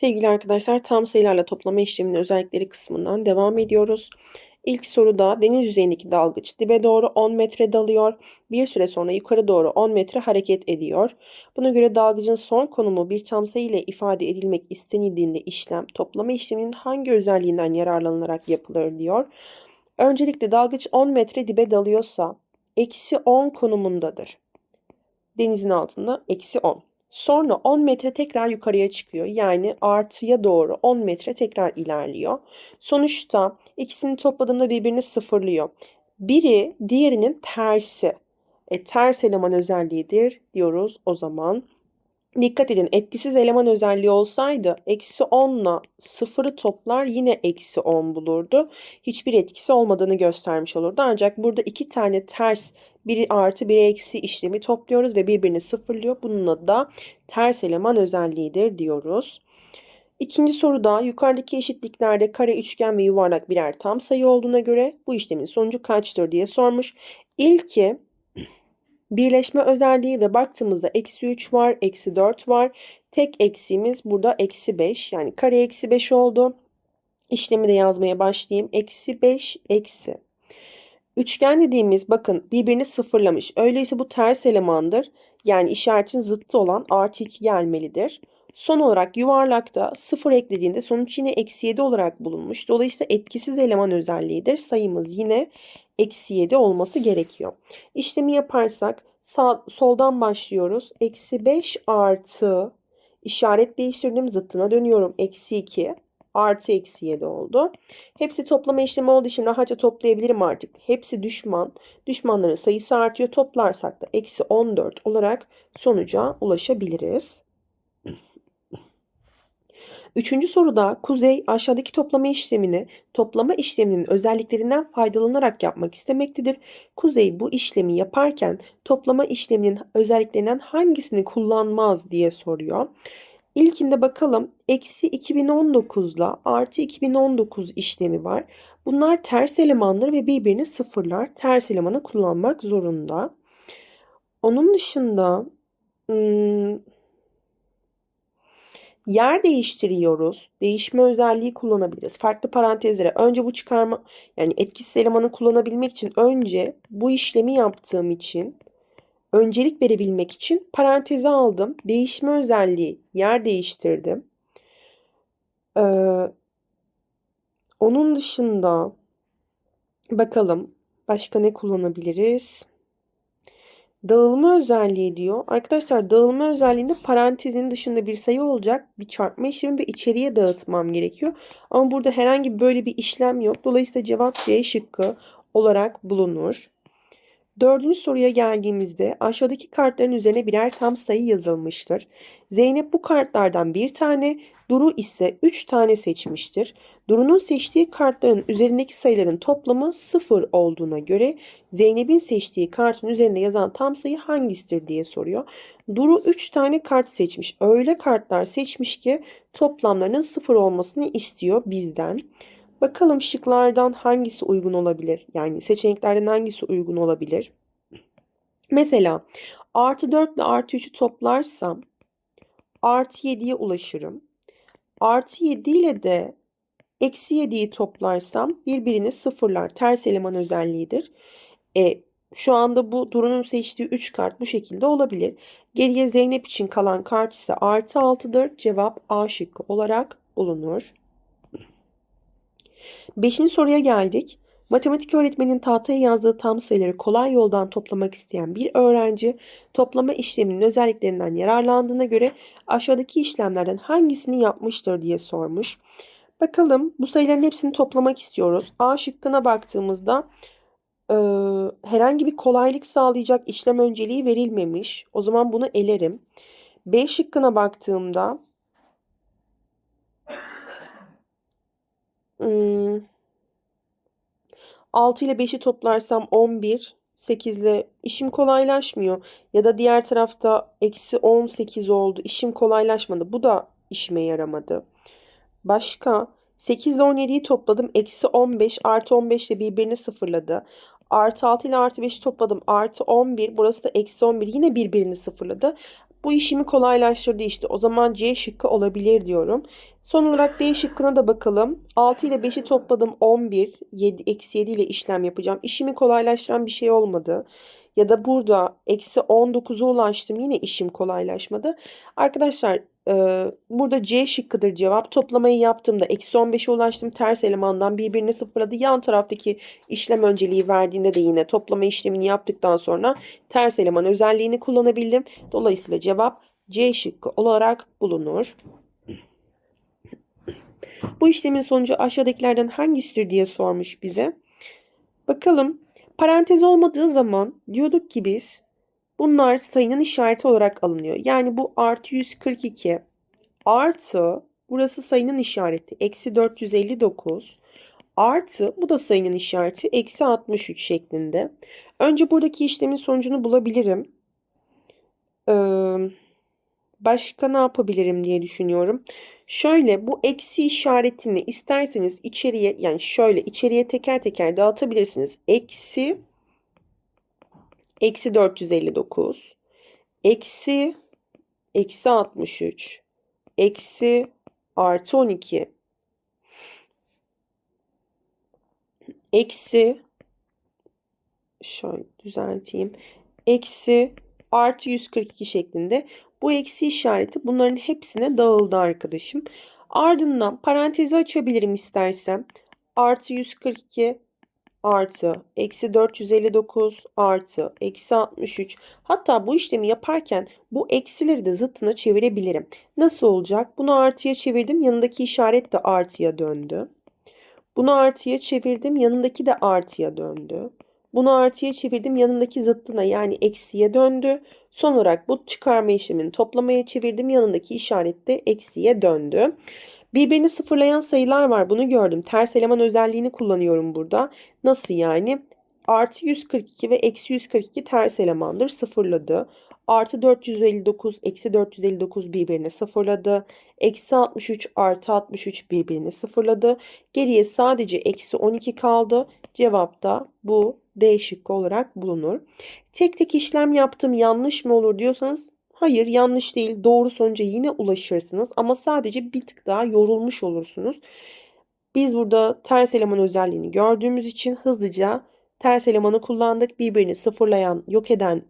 Sevgili arkadaşlar tam sayılarla toplama işleminin özellikleri kısmından devam ediyoruz. İlk soruda deniz yüzeyindeki dalgıç dibe doğru 10 metre dalıyor. Bir süre sonra yukarı doğru 10 metre hareket ediyor. Buna göre dalgıcın son konumu bir tam sayı ile ifade edilmek istenildiğinde işlem toplama işleminin hangi özelliğinden yararlanılarak yapılır diyor. Öncelikle dalgıç 10 metre dibe dalıyorsa eksi 10 konumundadır. Denizin altında eksi 10. Sonra 10 metre tekrar yukarıya çıkıyor. Yani artıya doğru 10 metre tekrar ilerliyor. Sonuçta ikisini topladığımda birbirini sıfırlıyor. Biri diğerinin tersi. E, ters eleman özelliğidir diyoruz o zaman. Dikkat edin etkisiz eleman özelliği olsaydı eksi 10 ile sıfırı toplar yine eksi 10 bulurdu. Hiçbir etkisi olmadığını göstermiş olurdu. Ancak burada iki tane ters biri artı biri eksi işlemi topluyoruz ve birbirini sıfırlıyor. Bununla da ters eleman özelliğidir diyoruz. İkinci soruda yukarıdaki eşitliklerde kare, üçgen ve yuvarlak birer tam sayı olduğuna göre bu işlemin sonucu kaçtır diye sormuş. İlki birleşme özelliği ve baktığımızda eksi 3 var, eksi 4 var. Tek eksiğimiz burada eksi 5 yani kare eksi 5 oldu. İşlemi de yazmaya başlayayım. Eksi 5 eksi. Üçgen dediğimiz bakın birbirini sıfırlamış. Öyleyse bu ters elemandır. Yani işaretin zıttı olan artı 2 gelmelidir. Son olarak yuvarlakta 0 eklediğinde sonuç yine eksi 7 olarak bulunmuş. Dolayısıyla etkisiz eleman özelliğidir. Sayımız yine eksi 7 olması gerekiyor. İşlemi yaparsak sağ, soldan başlıyoruz. Eksi 5 artı işaret değiştirdim zıttına dönüyorum. Eksi 2 artı eksi 7 oldu. Hepsi toplama işlemi olduğu için rahatça toplayabilirim artık. Hepsi düşman. Düşmanların sayısı artıyor. Toplarsak da eksi 14 olarak sonuca ulaşabiliriz. Üçüncü soruda Kuzey aşağıdaki toplama işlemini toplama işleminin özelliklerinden faydalanarak yapmak istemektedir. Kuzey bu işlemi yaparken toplama işleminin özelliklerinden hangisini kullanmaz diye soruyor. İlkinde bakalım eksi 2019 ile artı 2019 işlemi var. Bunlar ters elemanlar ve birbirini sıfırlar. Ters elemanı kullanmak zorunda. Onun dışında hmm, yer değiştiriyoruz. Değişme özelliği kullanabiliriz. Farklı parantezlere önce bu çıkarma yani etkisiz elemanı kullanabilmek için önce bu işlemi yaptığım için öncelik verebilmek için paranteze aldım. Değişme özelliği yer değiştirdim. Ee, onun dışında bakalım başka ne kullanabiliriz? Dağılma özelliği diyor. Arkadaşlar dağılma özelliğinde parantezin dışında bir sayı olacak. Bir çarpma işlemi ve içeriye dağıtmam gerekiyor. Ama burada herhangi böyle bir işlem yok. Dolayısıyla cevap C şıkkı olarak bulunur. Dördüncü soruya geldiğimizde aşağıdaki kartların üzerine birer tam sayı yazılmıştır. Zeynep bu kartlardan bir tane, Duru ise üç tane seçmiştir. Duru'nun seçtiği kartların üzerindeki sayıların toplamı sıfır olduğuna göre Zeynep'in seçtiği kartın üzerinde yazan tam sayı hangisidir diye soruyor. Duru 3 tane kart seçmiş. Öyle kartlar seçmiş ki toplamlarının sıfır olmasını istiyor bizden. Bakalım şıklardan hangisi uygun olabilir? Yani seçeneklerden hangisi uygun olabilir? Mesela artı 4 ile artı 3'ü toplarsam artı 7'ye ulaşırım. Artı 7 ile de eksi 7'yi toplarsam birbirini sıfırlar. Ters eleman özelliğidir. E, şu anda bu Duru'nun seçtiği 3 kart bu şekilde olabilir. Geriye Zeynep için kalan kart ise artı 6'dır. Cevap A şıkkı olarak bulunur. Beşinci soruya geldik. Matematik öğretmenin tahtaya yazdığı tam sayıları kolay yoldan toplamak isteyen bir öğrenci toplama işleminin özelliklerinden yararlandığına göre aşağıdaki işlemlerden hangisini yapmıştır diye sormuş. Bakalım bu sayıların hepsini toplamak istiyoruz. A şıkkına baktığımızda e, herhangi bir kolaylık sağlayacak işlem önceliği verilmemiş. O zaman bunu elerim. B şıkkına baktığımda Hmm. 6 ile 5'i toplarsam 11. 8 ile işim kolaylaşmıyor. Ya da diğer tarafta eksi 18 oldu. İşim kolaylaşmadı. Bu da işime yaramadı. Başka 8 ile 17'yi topladım. Eksi 15 artı 15 ile birbirini sıfırladı. Artı 6 ile artı 5'i topladım. Artı 11. Burası da eksi 11. Yine birbirini sıfırladı. Bu işimi kolaylaştırdı işte. O zaman C şıkkı olabilir diyorum. Son olarak D şıkkına da bakalım. 6 ile 5'i topladım 11. 7, eksi 7 ile işlem yapacağım. İşimi kolaylaştıran bir şey olmadı. Ya da burada eksi 19'a ulaştım. Yine işim kolaylaşmadı. Arkadaşlar e, burada C şıkkıdır cevap. Toplamayı yaptığımda eksi 15'e ulaştım. Ters elemandan birbirini sıfırladı. Yan taraftaki işlem önceliği verdiğinde de yine toplama işlemini yaptıktan sonra ters eleman özelliğini kullanabildim. Dolayısıyla cevap C şıkkı olarak bulunur. Bu işlemin sonucu aşağıdakilerden hangisidir diye sormuş bize. Bakalım. Parantez olmadığı zaman diyorduk ki biz bunlar sayının işareti olarak alınıyor. Yani bu artı 142 artı burası sayının işareti eksi 459 artı bu da sayının işareti eksi 63 şeklinde. Önce buradaki işlemin sonucunu bulabilirim. Ee, başka ne yapabilirim diye düşünüyorum. Şöyle bu eksi işaretini isterseniz içeriye yani şöyle içeriye teker teker dağıtabilirsiniz. Eksi eksi 459 eksi eksi 63 eksi artı 12 eksi şöyle düzelteyim eksi artı 142 şeklinde bu eksi işareti bunların hepsine dağıldı arkadaşım. Ardından parantezi açabilirim istersem. Artı 142 artı eksi 459 artı eksi 63. Hatta bu işlemi yaparken bu eksileri de zıttına çevirebilirim. Nasıl olacak? Bunu artıya çevirdim. Yanındaki işaret de artıya döndü. Bunu artıya çevirdim. Yanındaki de artıya döndü. Bunu artıya çevirdim. Yanındaki zıttına yani eksiye döndü. Son olarak bu çıkarma işlemini toplamaya çevirdim. Yanındaki işaret de eksiye döndü. Birbirini sıfırlayan sayılar var. Bunu gördüm. Ters eleman özelliğini kullanıyorum burada. Nasıl yani? Artı 142 ve eksi 142 ters elemandır. Sıfırladı. Artı 459, eksi 459 birbirini sıfırladı. Eksi 63 artı 63 birbirini sıfırladı. Geriye sadece eksi 12 kaldı. Cevap da bu D şıkkı olarak bulunur. Tek tek işlem yaptım yanlış mı olur diyorsanız hayır yanlış değil doğru sonuca yine ulaşırsınız ama sadece bir tık daha yorulmuş olursunuz. Biz burada ters eleman özelliğini gördüğümüz için hızlıca ters elemanı kullandık. Birbirini sıfırlayan, yok eden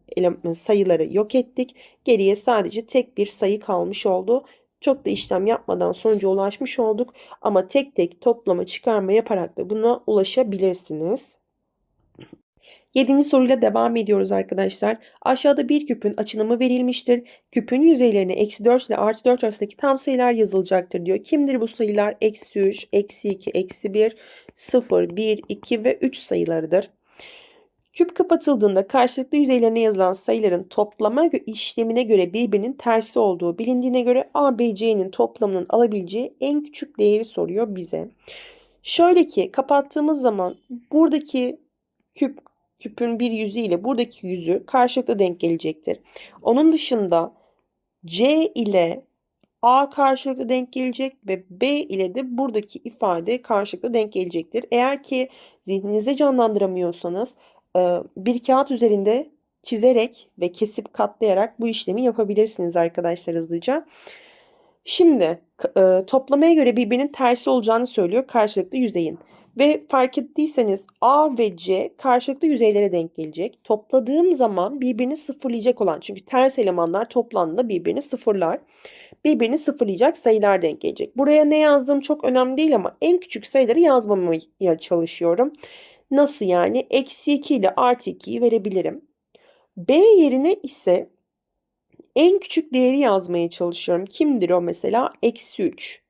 sayıları yok ettik. Geriye sadece tek bir sayı kalmış oldu. Çok da işlem yapmadan sonuca ulaşmış olduk. Ama tek tek toplama çıkarma yaparak da buna ulaşabilirsiniz. Yedinci soruyla devam ediyoruz arkadaşlar. Aşağıda bir küpün açınımı verilmiştir. Küpün yüzeylerine eksi 4 ile artı 4 arasındaki tam sayılar yazılacaktır diyor. Kimdir bu sayılar? Eksi 3, eksi 2, eksi 1, 0, 1, 2 ve 3 sayılarıdır. Küp kapatıldığında karşılıklı yüzeylerine yazılan sayıların toplama işlemine göre birbirinin tersi olduğu bilindiğine göre A, B, C'nin toplamının alabileceği en küçük değeri soruyor bize. Şöyle ki kapattığımız zaman buradaki küp küpün bir yüzü ile buradaki yüzü karşılıklı denk gelecektir. Onun dışında C ile A karşılıklı denk gelecek ve B ile de buradaki ifade karşılıklı denk gelecektir. Eğer ki zihninizde canlandıramıyorsanız e, bir kağıt üzerinde çizerek ve kesip katlayarak bu işlemi yapabilirsiniz arkadaşlar hızlıca. Şimdi e, toplamaya göre birbirinin tersi olacağını söylüyor karşılıklı yüzeyin. Ve fark ettiyseniz A ve C karşılıklı yüzeylere denk gelecek. Topladığım zaman birbirini sıfırlayacak olan çünkü ters elemanlar toplamda birbirini sıfırlar. Birbirini sıfırlayacak sayılar denk gelecek. Buraya ne yazdığım çok önemli değil ama en küçük sayıları yazmamaya çalışıyorum. Nasıl yani? Eksi 2 ile artı 2'yi verebilirim. B yerine ise en küçük değeri yazmaya çalışıyorum. Kimdir o mesela? Eksi 3.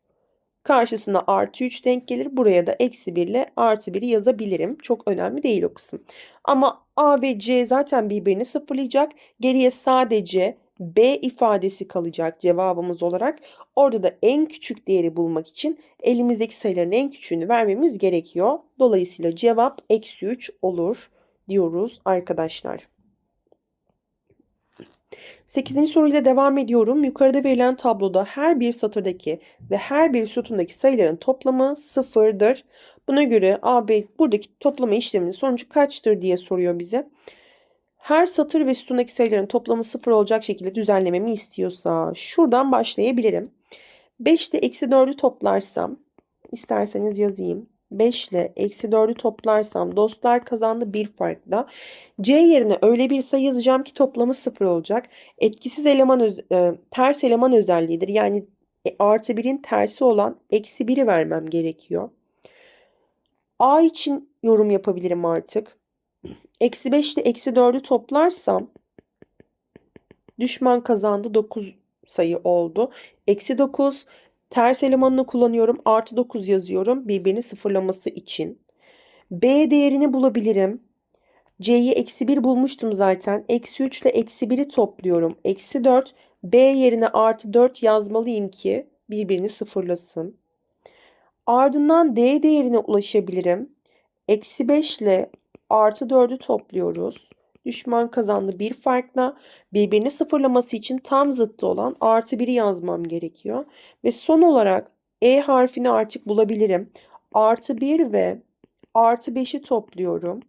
Karşısına artı 3 denk gelir. Buraya da eksi 1 ile artı 1'i yazabilirim. Çok önemli değil o kısım. Ama A ve C zaten birbirini sıfırlayacak. Geriye sadece B ifadesi kalacak cevabımız olarak. Orada da en küçük değeri bulmak için elimizdeki sayıların en küçüğünü vermemiz gerekiyor. Dolayısıyla cevap eksi 3 olur diyoruz arkadaşlar. 8. soruyla devam ediyorum. Yukarıda verilen tabloda her bir satırdaki ve her bir sütundaki sayıların toplamı sıfırdır. Buna göre AB buradaki toplama işleminin sonucu kaçtır diye soruyor bize. her satır ve sütundaki sayıların toplamı sıfır olacak şekilde düzenlememi istiyorsa şuradan başlayabilirim. 5 ile eksi 4'ü toplarsam isterseniz yazayım. 5 ile eksi 4'ü toplarsam dostlar kazandı bir farkla. C yerine öyle bir sayı yazacağım ki toplamı sıfır olacak. Etkisiz eleman e, ters eleman özelliğidir. Yani e, artı 1'in tersi olan eksi 1'i vermem gerekiyor. A için yorum yapabilirim artık. Eksi 5 ile eksi 4'ü toplarsam düşman kazandı 9 sayı oldu. Eksi 9 ters elemanını kullanıyorum. Artı 9 yazıyorum birbirini sıfırlaması için. B değerini bulabilirim. C'yi eksi 1 bulmuştum zaten. Eksi 3 ile eksi 1'i topluyorum. Eksi 4. B yerine artı 4 yazmalıyım ki birbirini sıfırlasın. Ardından D değerine ulaşabilirim. Eksi 5 ile artı 4'ü topluyoruz. Düşman kazandı bir farkla. Birbirini sıfırlaması için tam zıttı olan artı 1'i yazmam gerekiyor. Ve son olarak E harfini artık bulabilirim. Artı 1 ve artı 5'i topluyorum.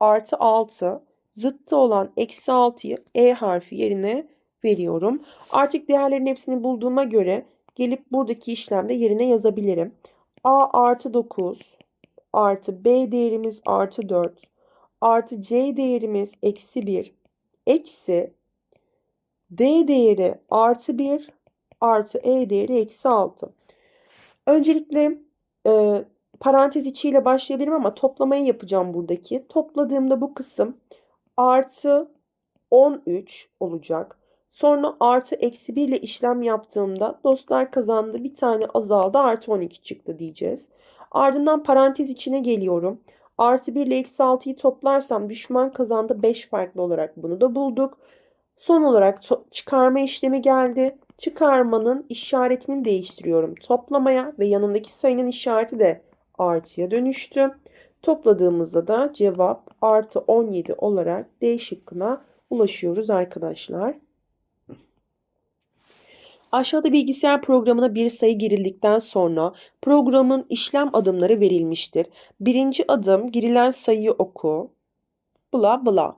Artı 6 zıttı olan eksi 6'yı E harfi yerine veriyorum. Artık değerlerin hepsini bulduğuma göre gelip buradaki işlemde yerine yazabilirim. A artı 9 artı B değerimiz artı 4 artı C değerimiz eksi 1 eksi D değeri artı 1 artı E değeri eksi 6. Öncelikle e, parantez içiyle başlayabilirim ama toplamayı yapacağım buradaki. Topladığımda bu kısım artı 13 olacak. Sonra artı eksi 1 ile işlem yaptığımda dostlar kazandı bir tane azaldı artı 12 çıktı diyeceğiz. Ardından parantez içine geliyorum. Artı 1 ile eksi 6'yı toplarsam düşman kazandı 5 farklı olarak bunu da bulduk. Son olarak çıkarma işlemi geldi. Çıkarmanın işaretini değiştiriyorum toplamaya ve yanındaki sayının işareti de artıya dönüştü. Topladığımızda da cevap artı 17 olarak D şıkkına ulaşıyoruz arkadaşlar. Aşağıda bilgisayar programına bir sayı girildikten sonra programın işlem adımları verilmiştir. Birinci adım girilen sayıyı oku. Bla bla.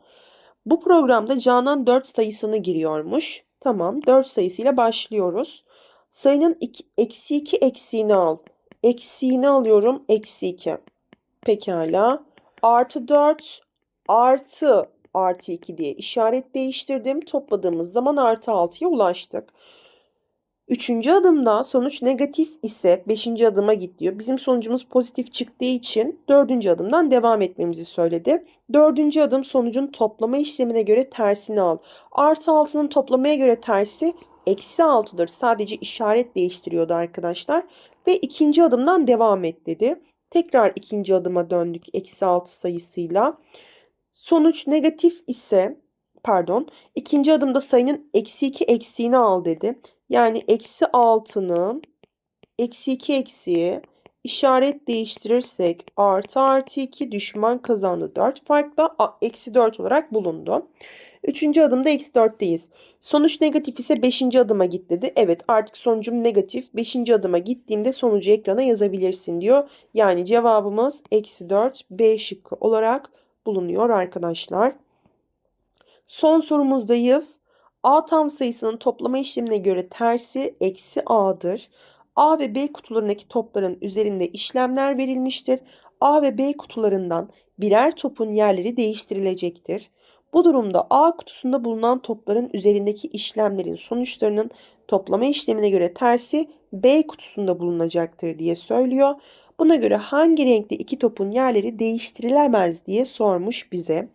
Bu programda Canan 4 sayısını giriyormuş. Tamam 4 sayısıyla başlıyoruz. Sayının iki, eksi 2 eksiğini al. Eksiğini alıyorum eksi 2. Pekala. Artı 4 artı artı 2 diye işaret değiştirdim. Topladığımız zaman artı 6'ya ulaştık. Üçüncü adımda sonuç negatif ise beşinci adıma git diyor. Bizim sonucumuz pozitif çıktığı için dördüncü adımdan devam etmemizi söyledi. Dördüncü adım sonucun toplama işlemine göre tersini al. Artı altının toplamaya göre tersi eksi altıdır. Sadece işaret değiştiriyordu arkadaşlar. Ve ikinci adımdan devam et dedi. Tekrar ikinci adıma döndük eksi altı sayısıyla. Sonuç negatif ise pardon ikinci adımda sayının eksi iki eksiğini al dedi. Yani eksi 6'nın eksi 2 eksiği işaret değiştirirsek artı artı 2 düşman kazandı 4 farkla eksi 4 olarak bulundu. Üçüncü adımda eksi 4'teyiz. Sonuç negatif ise 5. adıma git dedi. Evet artık sonucum negatif. 5. adıma gittiğimde sonucu ekrana yazabilirsin diyor. Yani cevabımız eksi 4 B şıkkı olarak bulunuyor arkadaşlar. Son sorumuzdayız. A tam sayısının toplama işlemine göre tersi eksi A'dır. A ve B kutularındaki topların üzerinde işlemler verilmiştir. A ve B kutularından birer topun yerleri değiştirilecektir. Bu durumda A kutusunda bulunan topların üzerindeki işlemlerin sonuçlarının toplama işlemine göre tersi B kutusunda bulunacaktır diye söylüyor. Buna göre hangi renkli iki topun yerleri değiştirilemez diye sormuş bize.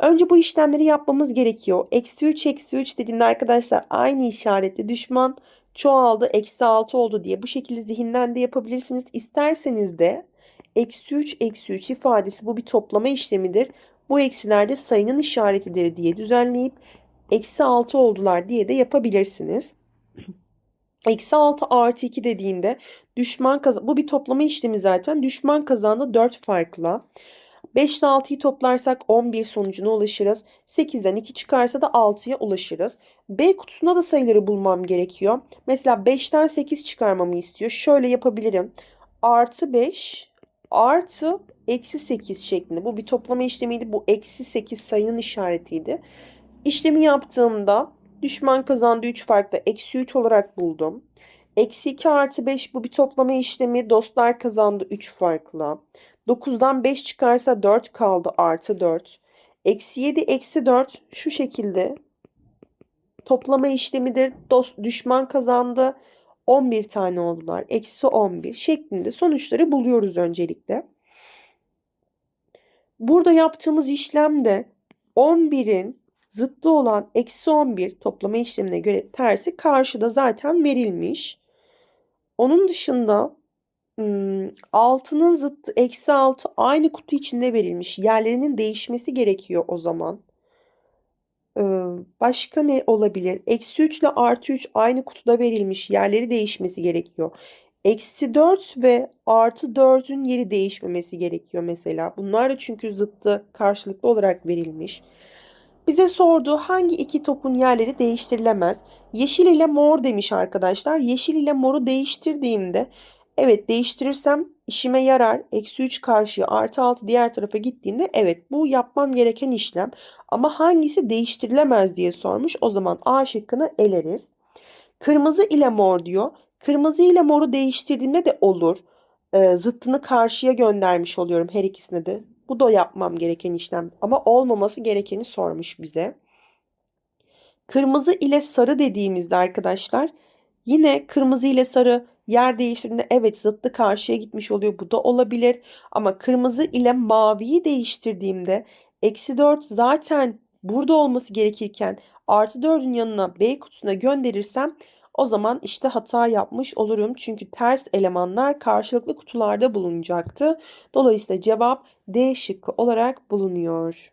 Önce bu işlemleri yapmamız gerekiyor. Eksi 3 eksi 3 dediğinde arkadaşlar aynı işaretli düşman çoğaldı eksi 6 oldu diye bu şekilde zihinden de yapabilirsiniz. İsterseniz de eksi 3 eksi 3 ifadesi bu bir toplama işlemidir. Bu eksilerde sayının işaretidir diye düzenleyip eksi 6 oldular diye de yapabilirsiniz. Eksi 6 artı 2 dediğinde düşman kazandı. Bu bir toplama işlemi zaten. Düşman kazandı 4 farkla. 5 ile 6'yı toplarsak 11 sonucuna ulaşırız. 8'den 2 çıkarsa da 6'ya ulaşırız. B kutusunda da sayıları bulmam gerekiyor. Mesela 5'ten 8 çıkarmamı istiyor. Şöyle yapabilirim. Artı 5 artı eksi 8 şeklinde. Bu bir toplama işlemiydi. Bu eksi 8 sayının işaretiydi. İşlemi yaptığımda düşman kazandı 3 farkla eksi 3 olarak buldum. Eksi 2 artı 5 bu bir toplama işlemi. Dostlar kazandı 3 farkla. 9'dan 5 çıkarsa 4 kaldı artı 4. Eksi 7 eksi 4 şu şekilde toplama işlemidir. Dost, düşman kazandı. 11 tane oldular. Eksi 11 şeklinde sonuçları buluyoruz öncelikle. Burada yaptığımız işlemde 11'in zıttı olan eksi 11 toplama işlemine göre tersi karşıda zaten verilmiş. Onun dışında 6'nın zıttı eksi 6 aynı kutu içinde verilmiş. Yerlerinin değişmesi gerekiyor o zaman. Başka ne olabilir? Eksi 3 ile artı 3 aynı kutuda verilmiş. Yerleri değişmesi gerekiyor. Eksi 4 ve artı 4'ün yeri değişmemesi gerekiyor mesela. Bunlar da çünkü zıttı karşılıklı olarak verilmiş. Bize sordu hangi iki topun yerleri değiştirilemez? Yeşil ile mor demiş arkadaşlar. Yeşil ile moru değiştirdiğimde evet değiştirirsem işime yarar. Eksi 3 karşıya artı 6 diğer tarafa gittiğinde evet bu yapmam gereken işlem. Ama hangisi değiştirilemez diye sormuş. O zaman A şıkkını eleriz. Kırmızı ile mor diyor. Kırmızı ile moru değiştirdiğimde de olur. Ee, zıttını karşıya göndermiş oluyorum her ikisine de. Bu da yapmam gereken işlem. Ama olmaması gerekeni sormuş bize. Kırmızı ile sarı dediğimizde arkadaşlar yine kırmızı ile sarı yer değiştirdiğinde evet zıttı karşıya gitmiş oluyor. Bu da olabilir. Ama kırmızı ile maviyi değiştirdiğimde eksi 4 zaten burada olması gerekirken artı 4'ün yanına B kutusuna gönderirsem o zaman işte hata yapmış olurum. Çünkü ters elemanlar karşılıklı kutularda bulunacaktı. Dolayısıyla cevap D şıkkı olarak bulunuyor.